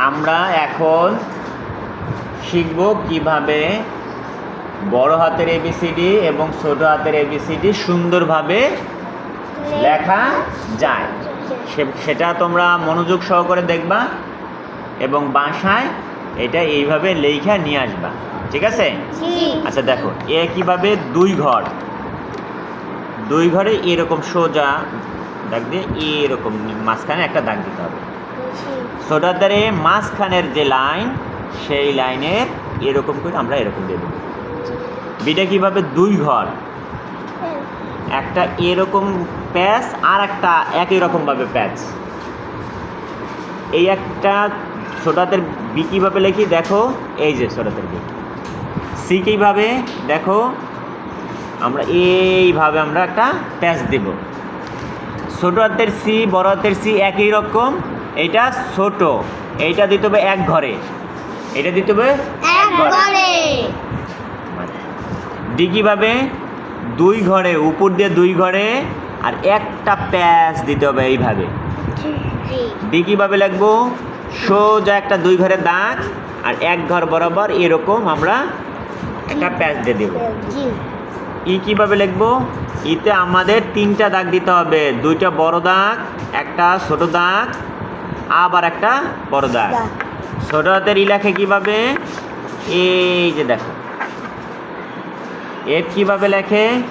আমরা এখন শিখব কীভাবে বড় হাতের এবিসিডি এবং ছোট হাতের এবিসিডি সুন্দরভাবে লেখা যায়। সে- সেটা তোমরা মনোযোগ সহকারে দেখবা এবং বাসায় এটা এইভাবে লেখা নিয়ে আসবা। ঠিক আছে? আচ্ছা দেখো এ কীভাবে দুই ঘর। দুই ঘরে এরকম সোজা দাগ দিয়ে এরকম মাঝখানে একটা দাগ দিতে হবে। সোজার দ্বারে মাঝখানের যে লাইন, সেই লাইনের এরকম করে আমরা এরকম দেবো। বিটা কীভাবে? দুই ঘর। একটা এরকম প্যাচ আর একটা একই রকমভাবে প্যাচ। এই একটা ছোটাতের বি কীভাবে লিখি? দেখো, এই যে ছোটাতের বি। সি কীভাবে? দেখো, আমরা এইভাবে আমরা একটা প্যাচ দেব। ছোট হাতের সি বড় হাতের সি একই রকম। এইটা ছোট এইটা দিতে হবে এক ঘরে। এটা দিতে হবে এক ঘরে। ডি কীভাবে দুই ঘরে উপর দিয়ে দুই ঘরে আর একটা প্যাচ দিতে হবে এইভাবে। জি ডি কীভাবে লিখব সোজা একটা দুই ঘরের দাগ আর এক ঘর বরাবর এরকম আমরা একটা প্যাচ দিয়ে দেবো। ই কীভাবে লিখব ইতে আমাদের তিনটা দাগ দিতে হবে। দুইটা বড় দাগ একটা ছোট দাগ আবার একটা বড় দাগ দাগ। ছোট হাতের ই লেখে কীভাবে? এই যে দেখো। এফ কীভাবে লেখে?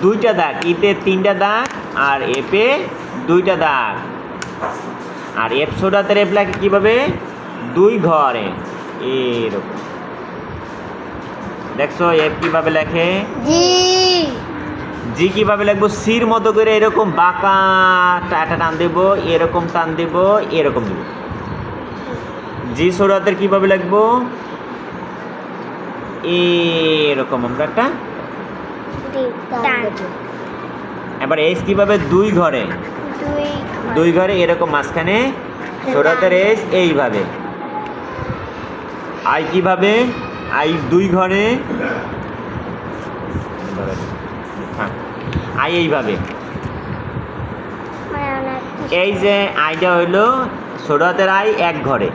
দুইটা দাগ ইতে তিনটা দাগ আর এপে দুইটা দাগ। আর এফ ছোট হাতের এফ লেখে কীভাবে? দুই ঘরে। এরকম। দেখছ এফ কীভাবে লেখে? জি কীভাবে লিখব সির মতো করে এরকম বাঁকা টাটা টান দেব এরকম টান দেব এরকম দেব। জি সৌরাতের কীভাবে লাগবো? এরকম আমরা একটা এবার এস কীভাবে? দুই ঘরে। দুই দুই ঘরে এরকম মাঝখানে। সৌরাতের এস এইভাবে। আই কীভাবে? আই দুই ঘরে। হ্যাঁ। আই এইভাবে। এই যে আইটা হইল ছোট হাতের আই এক ঘরে।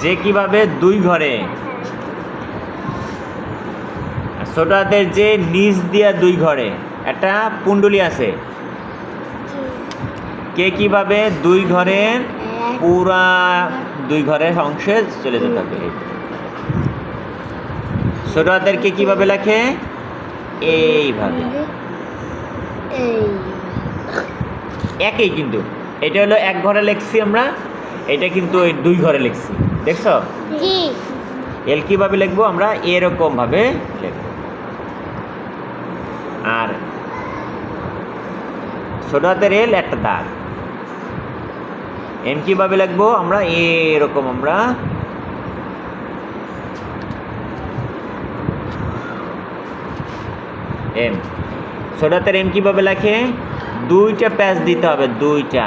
যে কীভাবে দুই ঘরে। ছোট হাতের যে নিচ দিয়া দুই ঘরে। একটা পুণ্ডলি আছে। কে কীভাবে দুই ঘরের পুরা দুই ঘরের অংশে চলে যেতে হবে। ছোট হাতের কে কীভাবে লেখে? এইভাবে। একই কিন্তু। এটা হলো এক ঘরে লিখছি আমরা এটা কিন্তু ওই দুই ঘরে লিখছি। দেখছ? জি। এল কীভাবে লিখব? আমরা এরকমভাবে লিখব। আর ছোট হাতের এল একটা দাগ এম কীভাবে লিখব? আমরা এরকম আমরা এম। ছোট হাতের এম কীভাবে লেখে? দুইটা প্যাচ দিতে হবে দুইটা।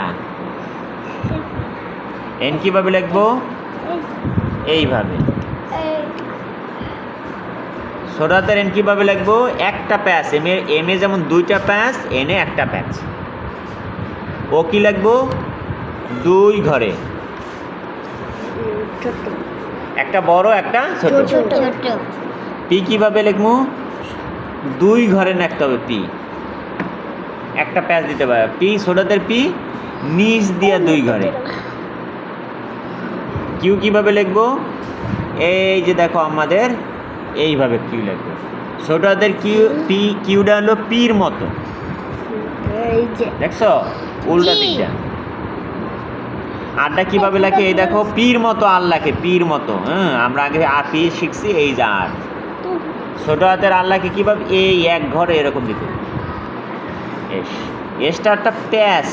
এন কীভাবে লিখব? এইভাবে। সোডাতের এন কীভাবে লিখব? একটা প্যাচ। এম এ এম এ যেমন দুইটা প্যাচ এনে একটা প্যাচ। ও কি লিখব? দুই ঘরে। একটা বড় একটা ছোট ছোট। ছোট। পি কীভাবে লিখব? দুই ঘরে লিখতে হবে পি। একটা প্যাচ দিতে পারে। পি সোডাতের পি নিচ দিয়া দুই ঘরে। কিউ কীভাবে লিখব? এই যে দেখো আমাদের এইভাবে কিউ লিখব। সোডাদের কিউ পি কিউটা হলো পির মতো। এই যে দেখছ? উল্টা। দিকটা। আরটা কীভাবে লেখে? এই দেখো পীর মতো আর লেখে পীর মতো। হ্যাঁ আমরা আগে আর পি শিখছি এই যে আর। ছোট হাতের আল্লাহকে কীভাবে এই এক ঘরে এরকম দিতে? এস এসটা একটা প্যাস।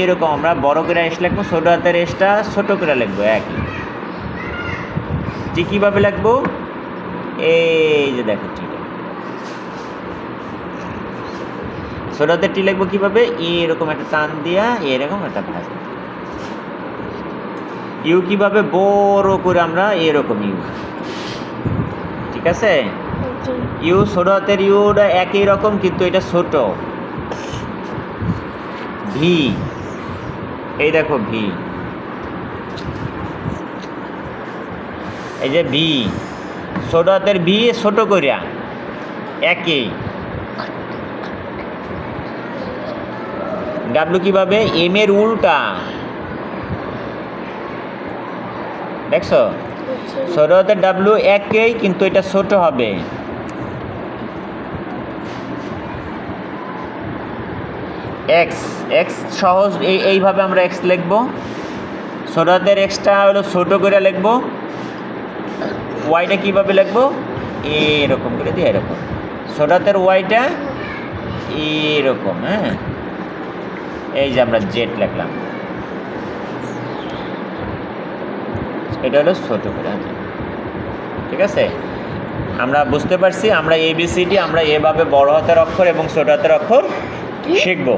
এরকম আমরা বড় করে এস লিখব ছোট হাতের এসটা ছোট করে লিখব, একই। ঠিক কীভাবে লিখব? এই যে দেখো, ঠিক ছোট হাতের টি লিখব কীভাবে? এরকম একটা টান দিয়া, এরকম একটা ভাঁজ ইউ কীভাবে বড় করে আমরা এরকম ইউ। ঠিক আছে? ইউ ছোট হাতের ইউটা একই রকম কিন্তু এটা ছোট। ভি। এই দেখো ভি। এই যে ভি। ছোট হাতের ভি ছোট করিয়া একই। ডাব্লু কীভাবে? এম এর উল্টা। দেখছ? হাতের ডাব্লু একই কিন্তু এটা ছোট হবে। এক্স এক্স সহজ, এই, এইভাবে আমরা এক্স লিখব। হাতের এক্সটা হলো ছোট করে লিখব। ওয়াইটা কীভাবে লিখব? এরকম করে দিয়ে এরকম। ছোট ওয়াইটা এরকম হ্যাঁ? এই যে আমরা জেড লিখলাম। এটা হলো ছোটো ঠিক আছে? আমরা বুঝতে পারছি আমরা এবিসিডি আমরা এভাবে বড় হাতের অক্ষর এবং ছোট হাতের অক্ষর শিখব।